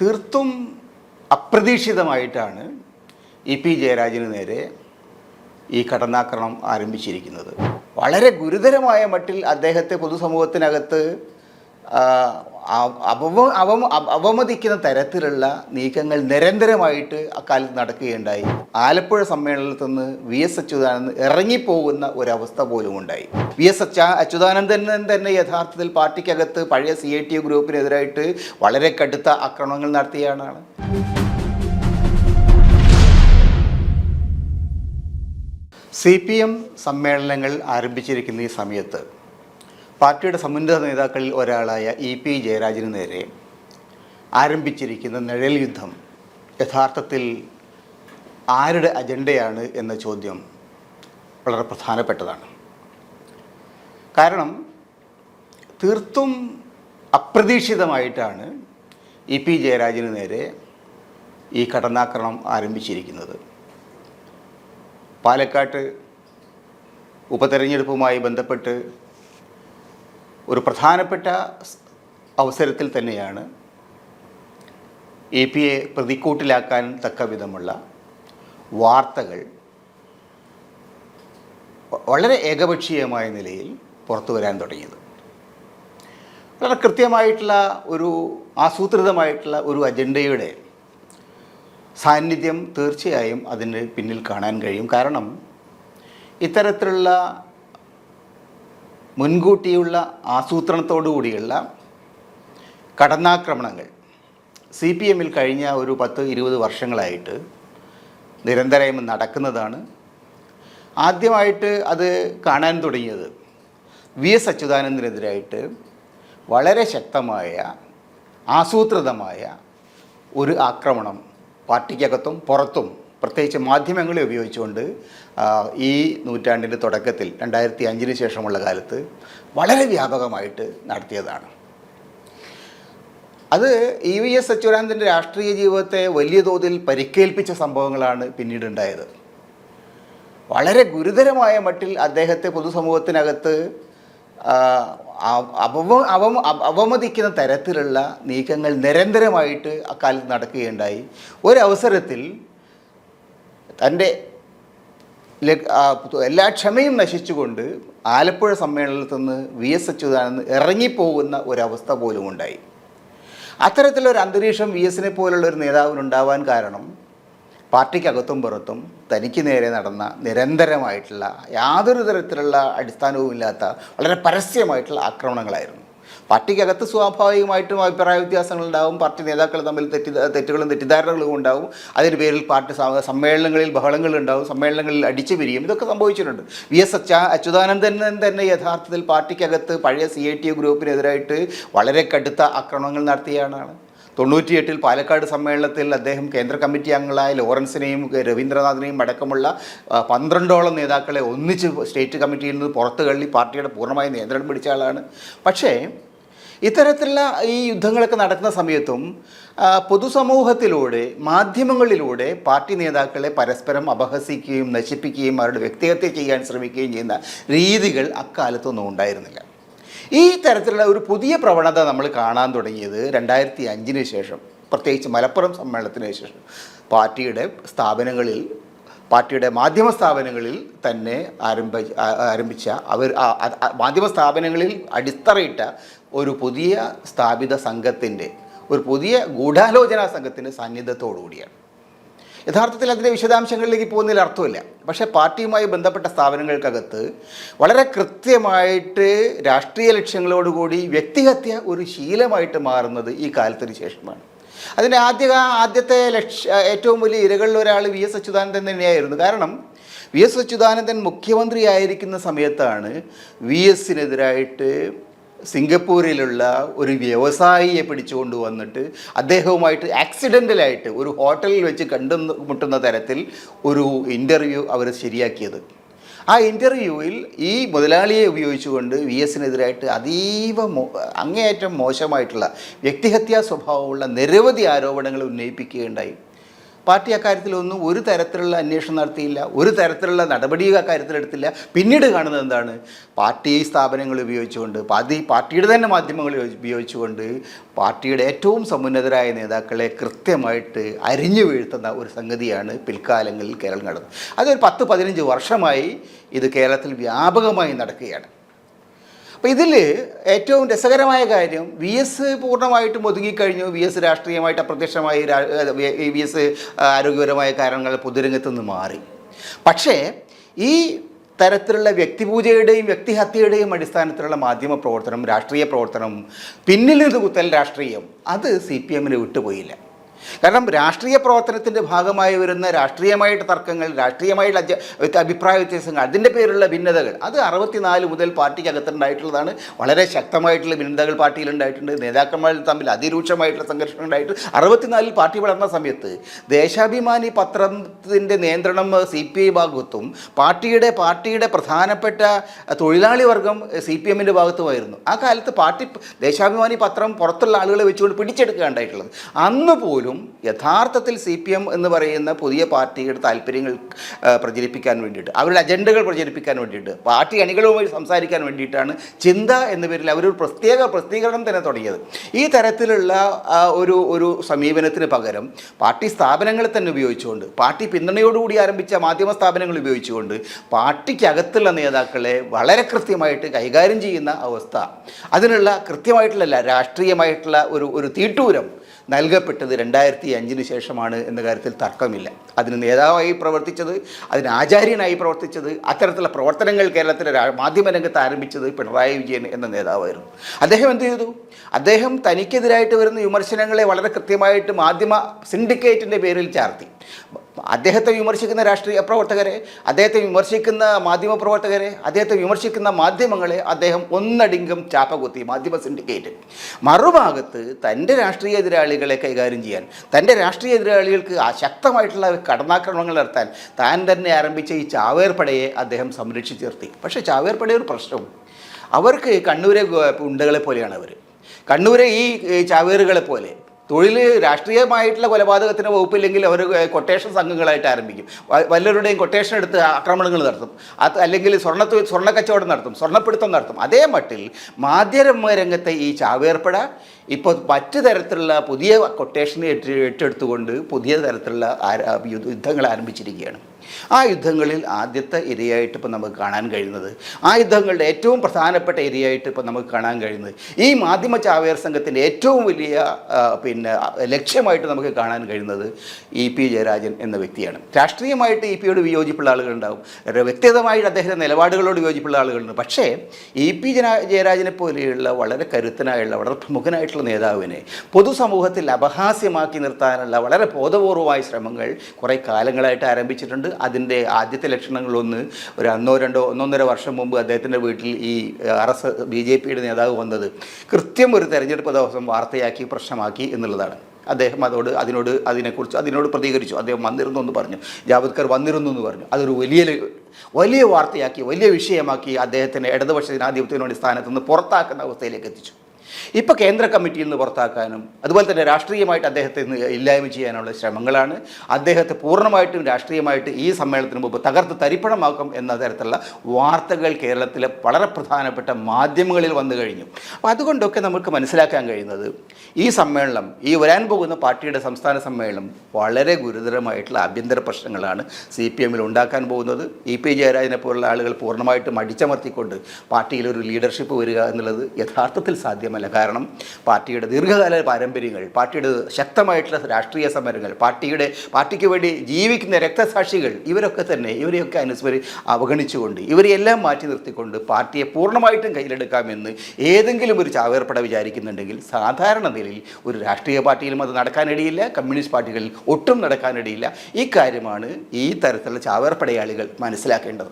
തീർത്തും അപ്രതീക്ഷിതമായിട്ടാണ് E P ജയരാജന് നേരെ ഈ കടന്നാക്രമണം ആരംഭിച്ചിരിക്കുന്നത്. വളരെ ഗുരുതരമായ മട്ടിൽ അദ്ദേഹത്തെ പൊതുസമൂഹത്തിനകത്ത് ആ, അ- അപമ അവമ അപ- അവമതിക്കുന്ന തരത്തിലുള്ള നീക്കങ്ങൾ നിരന്തരമായിട്ട് അക്കാലത്ത് നടക്കുകയുണ്ടായി. ആലപ്പുഴ സമ്മേളനത്തിൽ നിന്ന് വി എസ് അച്യുതാനന്ദൻ ഇറങ്ങിപ്പോകുന്ന ഒരവസ്ഥ പോലും ഉണ്ടായി. വി എസ് അച്യുതാ അച്യുതാനന്ദൻ തന്നെ യഥാർത്ഥത്തിൽ പാർട്ടിക്കകത്ത് പഴയ സി ഐ ടി ഗ്രൂപ്പിനെതിരായിട്ട് വളരെ കടുത്ത ആക്രമണങ്ങൾ നടത്തിയാണ്. സി പി എം സമ്മേളനങ്ങൾ ആരംഭിച്ചിരിക്കുന്ന ഈ സമയത്ത് പാർട്ടിയുടെ സമുന്നത നേതാക്കളിൽ ഒരാളായ ഇ പി ജയരാജന് നേരെ ആരംഭിച്ചിരിക്കുന്ന നിഴൽ യുദ്ധം യഥാർത്ഥത്തിൽ ആരുടെ അജണ്ടയാണ് എന്ന ചോദ്യം വളരെ പ്രധാനപ്പെട്ടതാണ്. കാരണം തീർത്തും അപ്രതീക്ഷിതമായിട്ടാണ് ഇ പി ജയരാജന് നേരെ ഈ കടന്നാക്രമണം ആരംഭിച്ചിരിക്കുന്നത്. പാലക്കാട്ട് ഉപതെരഞ്ഞെടുപ്പുമായി ബന്ധപ്പെട്ട് ഒരു പ്രധാനപ്പെട്ട അവസരത്തിൽ തന്നെയാണ് എ പി എ പ്രതിക്കൂട്ടിലാക്കാൻ തക്ക വിധമുള്ള വാർത്തകൾ വളരെ ഏകപക്ഷീയമായ നിലയിൽ പുറത്തു വരാൻ തുടങ്ങിയത്. വളരെ കൃത്യമായിട്ടുള്ള ഒരു ആസൂത്രിതമായിട്ടുള്ള ഒരു അജണ്ടയുടെ സാന്നിധ്യം തീർച്ചയായും അതിന് പിന്നിൽ കാണാൻ കഴിയും. കാരണം ഇത്തരത്തിലുള്ള മുൻകൂട്ടിയുള്ള ആസൂത്രണത്തോടുകൂടിയുള്ള കടന്നാക്രമണങ്ങൾ. സി പി എമ്മിൽ കഴിഞ്ഞ ഒരു പത്ത് ഇരുപത് വർഷങ്ങളായിട്ട് നിരന്തരം നടക്കുന്നതാണ്. ആദ്യമായിട്ട് അത് കാണാൻ തുടങ്ങിയത് വി എസ് അച്യുതാനന്ദനെതിരായിട്ട് വളരെ ശക്തമായ ആസൂത്രിതമായ ഒരു ആക്രമണം പാർട്ടിക്കകത്തും പുറത്തും പ്രത്യേകിച്ച് മാധ്യമങ്ങളെ ഉപയോഗിച്ചുകൊണ്ട് ഈ നൂറ്റാണ്ടിന്റെ തുടക്കത്തിൽ രണ്ടായിരത്തി അഞ്ചിന് ശേഷമുള്ള കാലത്ത് വളരെ വ്യാപകമായിട്ട് നടത്തിയതാണ്. അത് ഇ വി എസ് അച്യുതാനന്ദന്റെ രാഷ്ട്രീയ ജീവിതത്തെ വലിയ തോതിൽ പരിക്കേൽപ്പിച്ച സംഭവങ്ങളാണ് പിന്നീടുണ്ടായത് വളരെ ഗുരുതരമായ മട്ടിൽ അദ്ദേഹത്തെ പൊതുസമൂഹത്തിനകത്ത് അവ അവമതിക്കുന്ന തരത്തിലുള്ള നീക്കങ്ങൾ നിരന്തരമായിട്ട് അക്കാലത്ത് നടക്കുകയുണ്ടായി. ഒരവസരത്തിൽ തന്റെ എല്ലാ ക്ഷമയും നശിച്ചുകൊണ്ട് ആലപ്പുഴ സമ്മേളനത്തിൽ നിന്ന് വി എസ് അച്യുതാനന്ദൻ ഇറങ്ങിപ്പോകുന്ന ഒരവസ്ഥ പോലും ഉണ്ടായി. അത്തരത്തിലൊരു അന്തരീക്ഷം വി എസിനെ പോലുള്ള ഒരു നേതാവിനുണ്ടാവാൻ കാരണം പാർട്ടിക്കകത്തും പുറത്തും തനിക്ക് നേരെ നടന്ന നിരന്തരമായിട്ടുള്ള യാതൊരു തരത്തിലുള്ള അടിസ്ഥാനവുമില്ലാത്ത വളരെ പരസ്യമായിട്ടുള്ള ആക്രമണങ്ങളായിരുന്നു. പാർട്ടിക്കകത്ത് സ്വാഭാവികമായിട്ടും അഭിപ്രായ വ്യത്യാസങ്ങൾ ഉണ്ടാവും പാർട്ടി നേതാക്കൾ തമ്മിൽ തെറ്റി തെറ്റുകളും തെറ്റിദ്ധാരണകളും ഉണ്ടാവും. അതിന് പേരിൽ പാർട്ടി സമ്മേളനങ്ങളിൽ ബഹളങ്ങൾ ഉണ്ടാവും സമ്മേളനങ്ങളിൽ അടിച്ചു പിരിയും. ഇതൊക്കെ സംഭവിച്ചിട്ടുണ്ട്. വി എസ് അച്ച അച്യുതാനന്ദൻ തന്നെ യഥാർത്ഥത്തിൽ പാർട്ടിക്കകത്ത് പഴയ സി ഐ ടി ഗ്രൂപ്പിനെതിരായിട്ട് വളരെ കടുത്ത ആക്രമണങ്ങൾ നടത്തിയാണ് തൊണ്ണൂറ്റിയെട്ടിൽ പാലക്കാട് സമ്മേളനത്തിൽ അദ്ദേഹം കേന്ദ്ര കമ്മിറ്റി അംഗങ്ങളായ ലോറൻസിനെയും രവീന്ദ്രനാഥിനെയും അടക്കമുള്ള പന്ത്രണ്ടോളം നേതാക്കളെ ഒന്നിച്ച് സ്റ്റേറ്റ് കമ്മിറ്റിയിൽ നിന്ന് പുറത്തു പാർട്ടിയുടെ പൂർണമായ നിയന്ത്രണം പിടിച്ച ആളാണ്. പക്ഷേ ഇത്തരത്തിലുള്ള ഈ യുദ്ധങ്ങളൊക്കെ നടക്കുന്ന സമയത്തും പൊതുസമൂഹത്തിലൂടെ മാധ്യമങ്ങളിലൂടെ പാർട്ടി നേതാക്കളെ പരസ്പരം അപഹസിക്കുകയും നശിപ്പിക്കുകയും അവരുടെ വ്യക്തിഹത്യ ചെയ്യാൻ ശ്രമിക്കുകയും ചെയ്യുന്ന രീതികൾ അക്കാലത്തൊന്നും ഉണ്ടായിരുന്നില്ല. ഈ തരത്തിലുള്ള ഒരു പുതിയ പ്രവണത നമ്മൾ കാണാൻ തുടങ്ങിയത് രണ്ടായിരത്തി അഞ്ചിന് ശേഷം പ്രത്യേകിച്ച് മലപ്പുറം സമ്മേളനത്തിന് ശേഷം. പാർട്ടിയുടെ സ്ഥാപനങ്ങളിൽ പാർട്ടിയുടെ മാധ്യമ സ്ഥാപനങ്ങളിൽ തന്നെ ആരംഭ ആരംഭിച്ച അവർ മാധ്യമ സ്ഥാപനങ്ങളിൽ അടിത്തറയിട്ട ഒരു പുതിയ സ്ഥാപിത സംഘത്തിന്റെ ഒരു പുതിയ ഗൂഢാലോചനാ സംഘത്തിന്റെ സാന്നിധ്യത്തോടു കൂടിയാണ്. യഥാർത്ഥത്തിൽ അതിന്റെ വിശദാംശങ്ങളിലേക്ക് പോകുന്നതിൽ അർത്ഥമില്ല. പക്ഷേ പാർട്ടിയുമായി ബന്ധപ്പെട്ട സ്ഥാപനങ്ങൾക്കകത്ത് വളരെ കൃത്യമായിട്ട് രാഷ്ട്രീയ ലക്ഷ്യങ്ങളോടുകൂടി വ്യക്തിഹത്യ ഒരു ശീലമായിട്ട് മാറുന്നത് ഈ കാലത്തിന് ശേഷമാണ്. അതിന്റെ ആദ്യ ആദ്യത്തെ ലക്ഷ്യ ഏറ്റവും വലിയ ഇരകളിൽ ഒരാൾ വി എസ് അച്യുതാനന്ദൻ തന്നെയായിരുന്നു. കാരണം വി എസ് അച്യുതാനന്ദൻ മുഖ്യമന്ത്രിയായിരിക്കുന്ന സമയത്താണ് വി എസിനെതിരായിട്ട് സിംഗപ്പൂരിലുള്ള ഒരു വ്യവസായിയെ പിടിച്ചുകൊണ്ട് വന്നിട്ട് അദ്ദേഹവുമായിട്ട് ആക്സിഡന്റലായിട്ട് ഒരു ഹോട്ടലിൽ വെച്ച് കണ്ടു മുട്ടുന്ന തരത്തിൽ ഒരു ഇന്റർവ്യൂ അവർ ശരിയാക്കിയത്. ആ ഇന്റർവ്യൂവിൽ ഈ മുതലാളിയെ ഉപയോഗിച്ചുകൊണ്ട് വി എസിനെതിരായിട്ട് അതീവ അങ്ങേയറ്റം മോശമായിട്ടുള്ള വ്യക്തിഹത്യാ സ്വഭാവമുള്ള നിരവധി ആരോപണങ്ങൾ ഉന്നയിപ്പിക്കുകയുണ്ടായി. പാർട്ടി അക്കാര്യത്തിലൊന്നും ഒരു തരത്തിലുള്ള അന്വേഷണം നടത്തിയില്ല ഒരു തരത്തിലുള്ള നടപടി അക്കാര്യത്തിലെടുത്തില്ല. പിന്നീട് കാണുന്നത് എന്താണ്? പാർട്ടി സ്ഥാപനങ്ങൾ ഉപയോഗിച്ചുകൊണ്ട് പാർട്ടി പാർട്ടിയുടെ തന്നെ മാധ്യമങ്ങൾ ഉപയോഗിച്ചുകൊണ്ട് പാർട്ടിയുടെ ഏറ്റവും സമുന്നതരായ നേതാക്കളെ കൃത്യമായിട്ട് അരിഞ്ഞു വീഴ്ത്തുന്ന ഒരു സംഗതിയാണ് പിൽക്കാലങ്ങളിൽ കേരളം നടന്നത്. അതൊരു പത്ത് പതിനഞ്ച് വർഷമായി ഇത് കേരളത്തിൽ വ്യാപകമായി നടക്കുകയാണ്. അപ്പോൾ ഇതിൽ ഏറ്റവും രസകരമായ കാര്യം വി എസ് പൂർണമായിട്ടും ഒതുങ്ങിക്കഴിഞ്ഞു. വി എസ് രാഷ്ട്രീയമായിട്ട് അപ്രത്യക്ഷമായി. വി എസ് ആരോഗ്യപരമായ കാരണങ്ങൾ പൊതുരംഗത്ത് നിന്ന് മാറി. പക്ഷേ ഈ തരത്തിലുള്ള വ്യക്തിപൂജയുടെയും വ്യക്തിഹത്യയുടെയും അടിസ്ഥാനത്തിലുള്ള മാധ്യമ പ്രവർത്തനം രാഷ്ട്രീയ പ്രവർത്തനം പിന്നിൽ നിന്ന് കുത്തൽ രാഷ്ട്രീയം അത് സി പി എമ്മിന് വിട്ടുപോയില്ല. കാരണം രാഷ്ട്രീയ പ്രവർത്തനത്തിന്റെ ഭാഗമായി വരുന്ന രാഷ്ട്രീയമായിട്ട് തർക്കങ്ങൾ രാഷ്ട്രീയമായിട്ടുള്ള അഭിപ്രായ വ്യത്യാസങ്ങൾ അതിന്റെ പേരിലുള്ള ഭിന്നതകൾ അത് അറുപത്തിനാല് മുതൽ പാർട്ടിക്കകത്തുണ്ടായിട്ടുള്ളതാണ്. വളരെ ശക്തമായിട്ടുള്ള ഭിന്നതകൾ പാർട്ടിയിലുണ്ടായിട്ടുണ്ട്. നേതാക്കന്മാർ തമ്മിൽ അതിരൂക്ഷമായിട്ടുള്ള സംഘർഷം ഉണ്ടായിട്ട് അറുപത്തിനാലിൽ പാർട്ടി വളർന്ന സമയത്ത് ദേശാഭിമാനി പത്രത്തിന്റെ നിയന്ത്രണം സി പി ഐ ഭാഗത്തും പാർട്ടിയുടെ പാർട്ടിയുടെ പ്രധാനപ്പെട്ട തൊഴിലാളി വർഗം സി പി എമ്മിന്റെ ഭാഗത്തുമായിരുന്നു. ആ കാലത്ത് പാർട്ടി ദേശാഭിമാനി പത്രം പുറത്തുള്ള ആളുകളെ വെച്ചുകൊണ്ട് പിടിച്ചെടുക്കുക ഉണ്ടായിട്ടുള്ളത്. അന്ന് പോലും യഥാർത്ഥത്തിൽ സി പി എം എന്ന് പറയുന്ന പുതിയ പാർട്ടിയുടെ താല്പര്യങ്ങൾ പ്രചരിപ്പിക്കാൻ വേണ്ടിയിട്ട് അവരുടെ അജണ്ടകൾ പ്രചരിപ്പിക്കാൻ വേണ്ടിയിട്ട് പാർട്ടി അണികളുമായി സംസാരിക്കാൻ വേണ്ടിയിട്ടാണ് ചിന്ത എന്ന പേരിൽ അവരൊരു പ്രത്യേക പ്രസിദ്ധീകരണം തന്നെ തുടങ്ങിയത്. ഈ തരത്തിലുള്ള ഒരു ഒരു സമീപനത്തിന് പകരം പാർട്ടി സ്ഥാപനങ്ങളെ തന്നെ ഉപയോഗിച്ചുകൊണ്ട് പാർട്ടി പിന്തുണയോടുകൂടി ആരംഭിച്ച മാധ്യമ സ്ഥാപനങ്ങൾ ഉപയോഗിച്ചുകൊണ്ട് പാർട്ടിക്കകത്തുള്ള നേതാക്കളെ വളരെ കൃത്യമായിട്ട് കൈകാര്യം ചെയ്യുന്ന അവസ്ഥ. അതിനുള്ള കൃത്യമായിട്ടുള്ള രാഷ്ട്രീയമായിട്ടുള്ള ഒരു ഒരു തീട്ടൂരം നൽകപ്പെട്ടത് രണ്ടായിരത്തി അഞ്ചിന് ശേഷമാണ് എന്ന കാര്യത്തിൽ തർക്കമില്ല. അതിന് നേതാവായി പ്രവർത്തിച്ചത് അതിന് ആചാര്യനായി പ്രവർത്തിച്ചത് അത്തരത്തിലുള്ള പ്രവർത്തനങ്ങൾ കേരളത്തിലെ മാധ്യമ മാധ്യമരംഗത്ത് ആരംഭിച്ചത് പിണറായി വിജയൻ എന്ന നേതാവായിരുന്നു. അദ്ദേഹം എന്ത് ചെയ്തു? അദ്ദേഹം തനിക്കെതിരായിട്ട് വരുന്ന വിമർശനങ്ങളെ വളരെ കൃത്യമായിട്ട് മാധ്യമ സിൻഡിക്കേറ്റിന്റെ പേരിൽ ചാർത്തി. അദ്ദേഹത്തെ വിമർശിക്കുന്ന രാഷ്ട്രീയ പ്രവർത്തകരെ അദ്ദേഹത്തെ വിമർശിക്കുന്ന മാധ്യമ പ്രവർത്തകരെ അദ്ദേഹത്തെ വിമർശിക്കുന്ന മാധ്യമങ്ങളെ അദ്ദേഹം ഒന്നടിങ്കം ചാപ്പകുത്തി മാധ്യമ സിൻഡിക്കേറ്റ് മറുഭാഗത്ത് തന്റെ രാഷ്ട്രീയ എതിരാളികളെ കൈകാര്യം ചെയ്യാൻ തന്റെ രാഷ്ട്രീയ എതിരാളികൾക്ക് ശക്തമായിട്ടുള്ള കടന്നാക്രമണങ്ങൾ നടത്താൻ താൻ തന്നെ ആരംഭിച്ച ഈ ചാവേർപ്പടയെ അദ്ദേഹം സംരക്ഷിച്ചു നിർത്തി. പക്ഷേ ചാവേർപ്പടയെ ഒരു പ്രശ്നവും അവർക്ക് കണ്ണൂരെ ഉണ്ടകളെ പോലെയാണ് അവർ കണ്ണൂരെ ഈ ചാവേറുകളെ പോലെ തൊഴിൽ രാഷ്ട്രീയമായിട്ടുള്ള കൊലപാതകത്തിന് വകുപ്പില്ലെങ്കിൽ അവർ കൊട്ടേഷൻ സംഘങ്ങളായിട്ട് ആരംഭിക്കും. വല്ലവരുടെയും കൊട്ടേഷൻ എടുത്ത് ആക്രമണങ്ങൾ നടത്തും. അത് അല്ലെങ്കിൽ സ്വർണ സ്വർണ കച്ചവടം നടത്തും സ്വർണപ്പിടുത്തം നടത്തും. അതേ മട്ടിൽ മാധ്യമ രംഗത്തെ ഈ ചാവേർപ്പട ഇപ്പോൾ മറ്റു തരത്തിലുള്ള പുതിയ കൊട്ടേഷൻ ഏറ്റ ഏറ്റെടുത്തുകൊണ്ട് പുതിയ തരത്തിലുള്ള യുദ്ധങ്ങൾ ആരംഭിച്ചിരിക്കുകയാണ്. ആ യുദ്ധങ്ങളിൽ ആദ്യത്തെ ഇരയായിട്ട് ഇപ്പോൾ നമുക്ക് കാണാൻ കഴിയുന്നത് ആ യുദ്ധങ്ങളുടെ ഏറ്റവും പ്രധാനപ്പെട്ട ഇരയായിട്ട് ഇപ്പോൾ നമുക്ക് കാണാൻ കഴിയുന്നത് ഈ മാധ്യമ ചാവേർ സംഘത്തിന്റെ ഏറ്റവും വലിയ പിന്നെ ലക്ഷ്യമായിട്ട് നമുക്ക് കാണാൻ കഴിയുന്നത് ഇ പി ജയരാജൻ എന്ന വ്യക്തിയാണ്. രാഷ്ട്രീയമായിട്ട് ഇ പിയോട് വിയോജിപ്പുള്ള ആളുകളുണ്ടാവും. വ്യക്തിഗതമായിട്ട് അദ്ദേഹത്തിന്റെ നിലപാടുകളോട് വിയോജിപ്പുള്ള ആളുകളുണ്ട്. പക്ഷേ ഇ പി ജന ജയരാജനെ പോലെയുള്ള വളരെ കരുത്തനായുള്ള വളരെ പ്രമുഖനായിട്ടുള്ള നേതാവിനെ പൊതുസമൂഹത്തിൽ അപഹാസ്യമാക്കി നിർത്താനുള്ള വളരെ ബോധപൂർവമായ ശ്രമങ്ങൾ കുറേ കാലങ്ങളായിട്ട് ആരംഭിച്ചിട്ടുണ്ട്. അതിന്റെ ആദ്യത്തെ ലക്ഷണങ്ങളൊന്ന് ഒരു അന്നോ രണ്ടോ ഒന്നൊന്നര വർഷം മുമ്പ് അദ്ദേഹത്തിന്റെ വീട്ടിൽ ഈ ആർ എസ് ബി ജെ പിയുടെ നേതാവ് വന്നത്. കൃത്യം ഒരു തെരഞ്ഞെടുപ്പ് ദിവസം വാർത്തയാക്കി പ്രശ്നമാക്കി എന്നുള്ളതാണ്. അദ്ദേഹം അതോട് അതിനോട് അതിനെക്കുറിച്ച് അതിനോട് പ്രതികരിച്ചു. അദ്ദേഹം വന്നിരുന്നു എന്ന് പറഞ്ഞു. ജാവദ്കർ വന്നിരുന്നു എന്ന് പറഞ്ഞു. അതൊരു വലിയ വലിയ വാർത്തയാക്കി വലിയ വിഷയമാക്കി അദ്ദേഹത്തിന്റെ ഇടതുപക്ഷ ജനാധിപത്യത്തിന് വേണ്ടി സ്ഥാനത്ത് നിന്ന് പുറത്താക്കുന്ന അവസ്ഥയിലേക്ക് എത്തിച്ചു. ഇപ്പോൾ കേന്ദ്ര കമ്മിറ്റിയിൽ നിന്ന് പുറത്താക്കാനും അതുപോലെ തന്നെ രാഷ്ട്രീയമായിട്ട് അദ്ദേഹത്തെ ഇല്ലായ്മ ചെയ്യാനുള്ള ശ്രമങ്ങളാണ്. അദ്ദേഹത്തെ പൂർണമായിട്ടും രാഷ്ട്രീയമായിട്ട് ഈ സമ്മേളനത്തിന് മുമ്പ് തകർത്ത് തരിപ്പണമാക്കും എന്ന തരത്തിലുള്ള വാർത്തകൾ കേരളത്തിലെ വളരെ പ്രധാനപ്പെട്ട മാധ്യമങ്ങളിൽ വന്നു കഴിഞ്ഞു. അപ്പോൾ അതുകൊണ്ടൊക്കെ നമുക്ക് മനസ്സിലാക്കാൻ കഴിയുന്നത് ഈ സമ്മേളനം ഈ വരാൻ പോകുന്ന പാർട്ടിയുടെ സംസ്ഥാന സമ്മേളനം വളരെ ഗുരുതരമായിട്ടുള്ള ആഭ്യന്തര പ്രശ്നങ്ങളാണ് സി പി എമ്മിൽ ഉണ്ടാക്കാൻ പോകുന്നത്. ഇ പി ജയരാജനെ പോലുള്ള ആളുകൾ പൂർണമായിട്ടും അടിച്ചമർത്തിക്കൊണ്ട് പാർട്ടിയിൽ ഒരു ലീഡർഷിപ്പ് വരിക എന്നുള്ളത് യഥാർത്ഥത്തിൽ സാധ്യമല്ല. കാരണം പാർട്ടിയുടെ ദീർഘകാല പാരമ്പര്യങ്ങൾ പാർട്ടിയുടെ ശക്തമായിട്ടുള്ള രാഷ്ട്രീയ സമരങ്ങൾ പാർട്ടിയുടെ പാർട്ടിക്ക് വേണ്ടി ജീവിക്കുന്ന രക്തസാക്ഷികൾ ഇവരൊക്കെ തന്നെ ഇവരെയൊക്കെ അനുസ്മരി അവഗണിച്ചുകൊണ്ട് ഇവരെയെല്ലാം മാറ്റി നിർത്തിക്കൊണ്ട് പാർട്ടിയെ പൂർണമായിട്ടും കയ്യിലെടുക്കാമെന്ന് ഏതെങ്കിലും ഒരു ചാവേർപ്പട വിചാരിക്കുന്നുണ്ടെങ്കിൽ സാധാരണ നിലയിൽ ഒരു രാഷ്ട്രീയ പാർട്ടിയിലും അത് നടക്കാനിടയില്ല കമ്മ്യൂണിസ്റ്റ് പാർട്ടികളിൽ ഒട്ടും നടക്കാനിടയില്ല. ഈ കാര്യമാണ് ഈ തരത്തിലുള്ള ചാവേർപ്പടയാളികൾ മനസ്സിലാക്കേണ്ടത്.